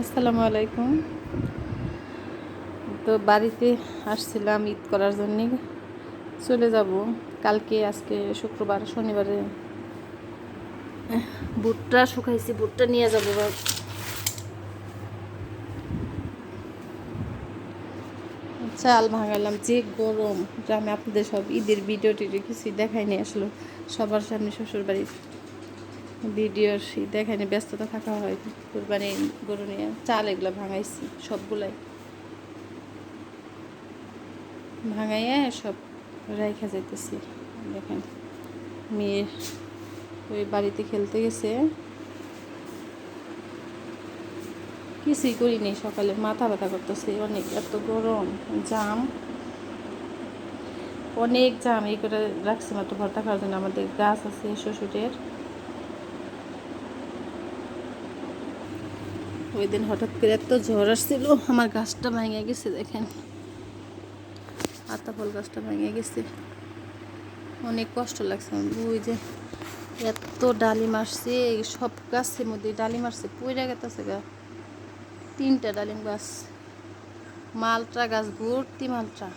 আসসালামু আলাইকুম। তো বাড়িতে আসছিলাম ঈদ করার জন্যে। চলে যাব। কালকে, আজকে শুক্রবার, শনিবারে। ভুট্টা শুকাইছি ভুট্টা নিয়ে যাব চাল ভাঙালাম যে গরম গ্রামে আপনাদের সব ঈদের ভিডিও টিডিও কিছুই দেখায়নি আসলো। সবার সামনে শ্বশুর বাড়ির ভিডিওর সেই দেখায়নি ব্যস্ততা থাকা হয় কোরবানি, গরু নিয়ে চাল এগুলো ভাঙাইছি, সবগুলাই। ভাঙাইয়া সব রাইখা যাইতেছি, দেখেন। মেয়ে ওই বাড়িতে খেলতে গেছে। কিছুই করিনি সকালে, মাথা ব্যথা করতেছে, অনেক, এত গরম, জাম। অনেক জাম, এই করে রাখছি মাত্র, ভর্তা খাওয়ার জন্য। আমাদের গাছ আছে শ্বশুরের। ওই দিন হঠাৎ করে এত ঝড় আসছিল, আমার গাছটা ভেঙে গেছে দেখেন। আতা ফল গাছটা ভেঙে গেছে। অনেক কষ্ট লাগছে আমার। ওই যে এত ডালিম আসছে সব গাছের মধ্যে ডালিম আসছে, পইরা গেতেছে গা। তিনটা ডালিম গাছ। মালটা গাছ, ভর্তি মালটা।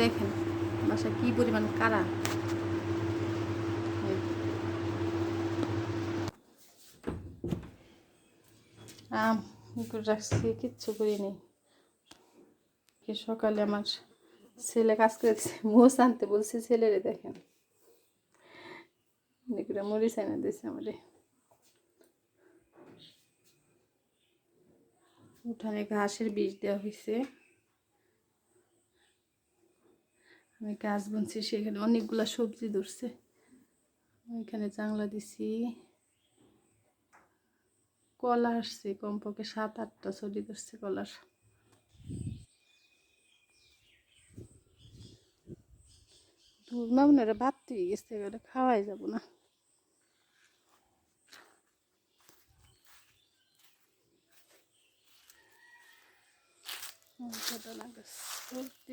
দেখেন বাসা কি পরিমাণ কারা? রাখছি, কিচ্ছু করিনি সকালে আমার ছেলে কাজ করেছে, মোষ আনতে বলছি ছেলেরে দেখেন। এগুলো মরিচ এনে দিয়েছে আমারে। উঠানে ঘাসের বীজ দেওয়া হয়েছে আমি গাছ বুনছি, সেখানে অনেকগুলা সবজি ধরছে। ওইখানে জাংলা দিছি। কলা আসছে, কমপক্ষে সাত আটটা ছড়ি ধরছে কলার। ধরলাম না, এটা গেছে, এটা খাওয়াই যাব না। বেদনা গাছ ভর্তি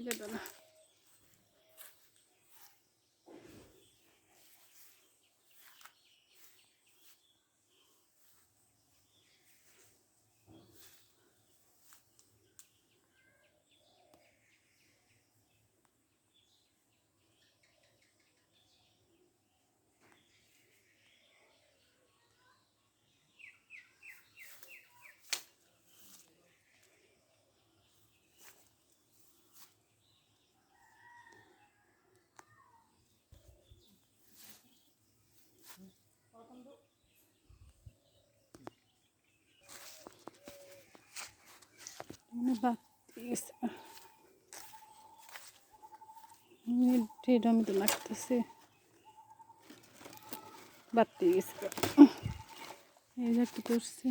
বেদনা বাড়তে গেছে তো লাগতেছে। বাড়তে গেছে এই যে কি করছে।